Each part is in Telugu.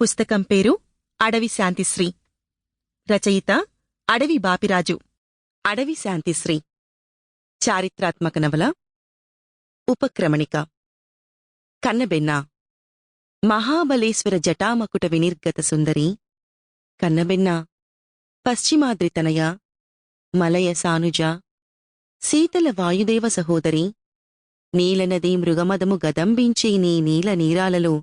పుస్తకం పేరు అడవి శాంతిశ్రీ. రచయిత అడవి బాపిరాజు. అడవి శాంతిశ్రీ. చారిత్రాత్మక నవల. ఉపక్రమణిక. కన్నబెన్న. మహాబలేశ్వర జటామకుట వినిర్గత సుందరి. కన్నబెన్న. పశ్చిమాద్రితనయ మలయ సానుజ. శీతల వాయుదేవ సహోదరి. నీలనదీ మృగమదము గదంబించి నీ నీల నీరాలలో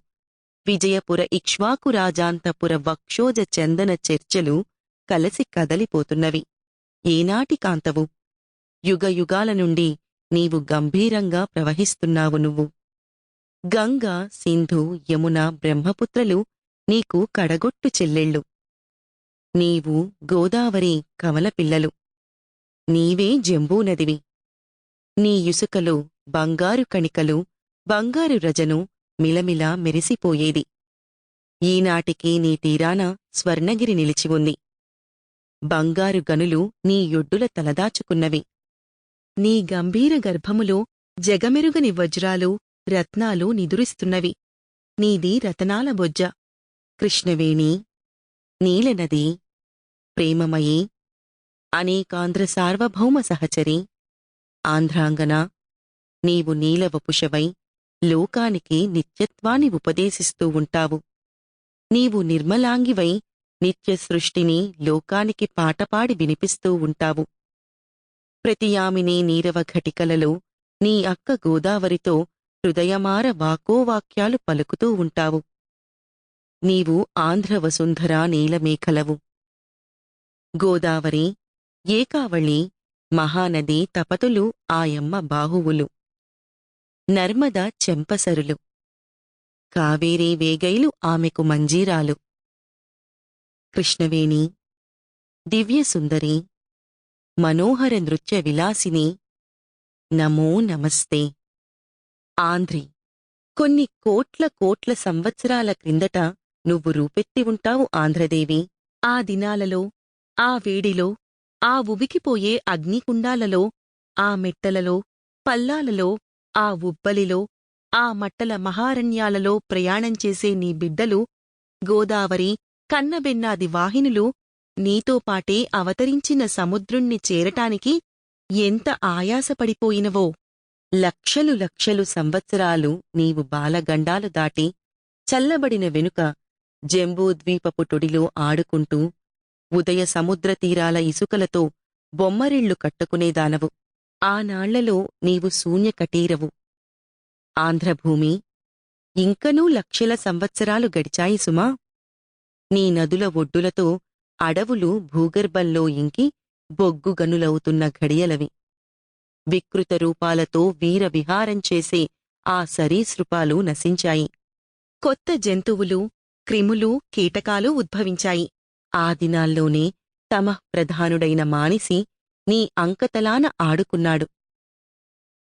విజయపుర ఇక్ష్వాకు రాజాంతపుర వక్షోజ చందన చర్చలు కలసి కదలిపోతున్నవి. ఏనాటి కాంతవు? యుగయుగాల నుండి నీవు గంభీరంగా ప్రవహిస్తున్నావు నువ్వు. గంగ సింధు యమున బ్రహ్మపుత్రలు నీకు కడగొట్టు చెల్లెళ్ళు. నీవు గోదావరి కమలపిల్లలు నీవే జంబూనదివి నీ ఇసుకలో బంగారు కణికలు బంగారు రజను మిలమిలా మెరిసిపోయేది. ఈనాటికి నీ తీరాన స్వర్ణగిరి నిలిచి ఉంది బంగారు గనులు నీ యొడ్డుల తలదాచుకున్నవి. నీ గంభీర గర్భములో జగమెరుగని వజ్రాలు రత్నాలు నిదురిస్తున్నవి. నీది రతనాల బొజ్జ. కృష్ణవేణి నీలనది ప్రేమమయీ అనేకాంధ్ర సార్వభౌమ సహచరి. ఆంధ్రాంగన నీవు నీలవపుషవై లోకానికి నిత్యత్వాన్ని ఉపదేశిస్తూ ఉంటావు. నీవు నిర్మలాంగివై నిత్య సృష్టిని లోకానికి పాటపాడి వినిపిస్తూ ఉంటావు. ప్రతియామిని నీరవ ఘటికలలో నీ అక్క గోదావరితో హృదయమార వాకోవాక్యాలు పలుకుతూ ఉంటావు. నీవు ఆంధ్ర వసుంధరా నీలమేఖలవు. గోదావరి ఏకావళి మహానది తపతులు ఆయమ్మ బాహువులు. నర్మద చెంపసరులు. కావేరీ వేగైలు ఆమెకు మంజీరాలు. కృష్ణవేణి దివ్యసుందరి మనోహర నృత్య విలాసిని నమో నమస్తే. ఆంధ్రి కొన్ని కోట్ల కోట్ల సంవత్సరాల క్రిందట నువ్వు రూపెత్తి ఉంటావు ఆంధ్రదేవి. ఆ దినాలలో ఆ వేడిలో ఆ ఉబికిపోయే అగ్నికుండాలలో ఆ మెట్టలలో పల్లాలలో ఆ ఉబ్బలిలో ఆ మట్టల మహారణ్యాలలో ప్రయాణం చేసే నీ బిడ్డలు గోదావరి కన్నబెన్నాది వాహినులు నీతో పాటే అవతరించిన సముద్రుణ్ణి చేరటానికి ఎంత ఆయాసపడిపోయినవో. లక్షలు లక్షలు సంవత్సరాలు నీవు బాలగండాలు దాటి చల్లబడిన వెనుక జంబూద్వీపపు టొడిలో ఆడుకుంటూ ఉదయ సముద్ర తీరాల ఇసుకలతో బొమ్మరిళ్ళు కట్టుకునేదానవు. ఆనాళ్ళలో నీవు శూన్యకటీరవు. ఆంధ్రభూమి ఇంకనూ లక్షల సంవత్సరాలు గడిచాయి సుమా. నీ నదుల ఒడ్డులతో అడవులు భూగర్భంలో ఇంకి బొగ్గుగనులవుతున్న ఘడియలవి. వికృత రూపాలతో వీర విహారం చేసే ఆ సరీసృపాలు నశించాయి. కొత్త జంతువులు క్రిములు కీటకాలు ఉద్భవించాయి. ఆ దినాల్లోనే తమ ప్రధానుడైన మానిసి నీ అంకతలాన ఆడుకున్నాడు.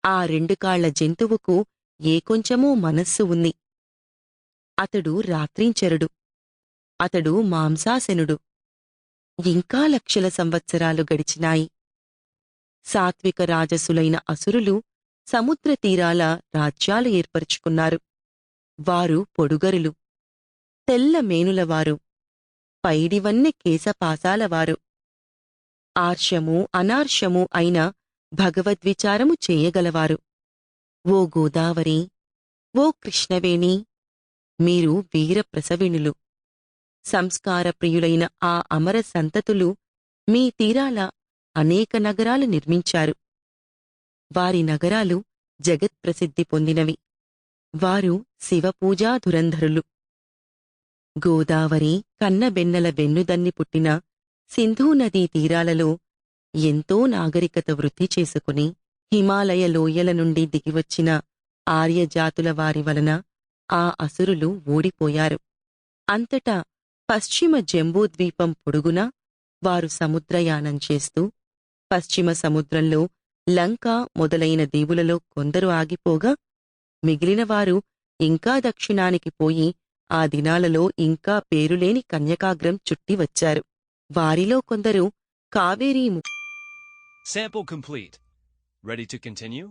ఆ రెండు కాళ్ళ జంతువుకు ఏ కొంచెమూ మనస్సు ఉంది. అతడు రాత్రించరుడు. అతడు మాంసాసనుడు ఇంకా లక్షల సంవత్సరాలు గడిచినాయి. సాత్విక రాజసులైన అసురులు సముద్ర తీరాల రాజ్యాలు ఏర్పరుచుకున్నారు. వారు పొడుగరులు. తెల్ల మేనులవారు. పైడివన్నె కేశపాసాలవారు ఆర్షము అనార్షము అయిన భగవద్విచారము చేయగలవారు. ఓ గోదావరి ఓ కృష్ణవేణి మీరు వీరప్రసవిణులు. సంస్కారప్రియులైన ఆ అమర సంతతులు మీ తీరాల అనేక నగరాలు నిర్మించారు. వారి నగరాలు జగత్ప్రసిద్ధి పొందినవి. వారు శివపూజా ధురంధరులు గోదావరి కన్నబెన్నెల వెన్నుదన్ని పుట్టిన సింధూ నదీ తీరాలలో ఎంతో నాగరికత వృద్ధి చేసుకుని హిమాలయ లోయల నుండి దిగివచ్చిన ఆర్యజాతుల వారి వలన ఆ అసురులు ఓడిపోయారు. అంతటా పశ్చిమ జంబూద్వీపం పొడుగునా వారు సముద్రయానం చేస్తూ పశ్చిమ సముద్రంలో లంక మొదలైన దీవులలో కొందరు ఆగిపోగా మిగిలినవారు ఇంకా దక్షిణానికి పోయి ఆ దినాలలో ఇంకా పేరులేని కన్యకాగ్రం చుట్టి వచ్చారు. వారిలో కొందరు కావేరీ ము- Sample complete. Ready to continue?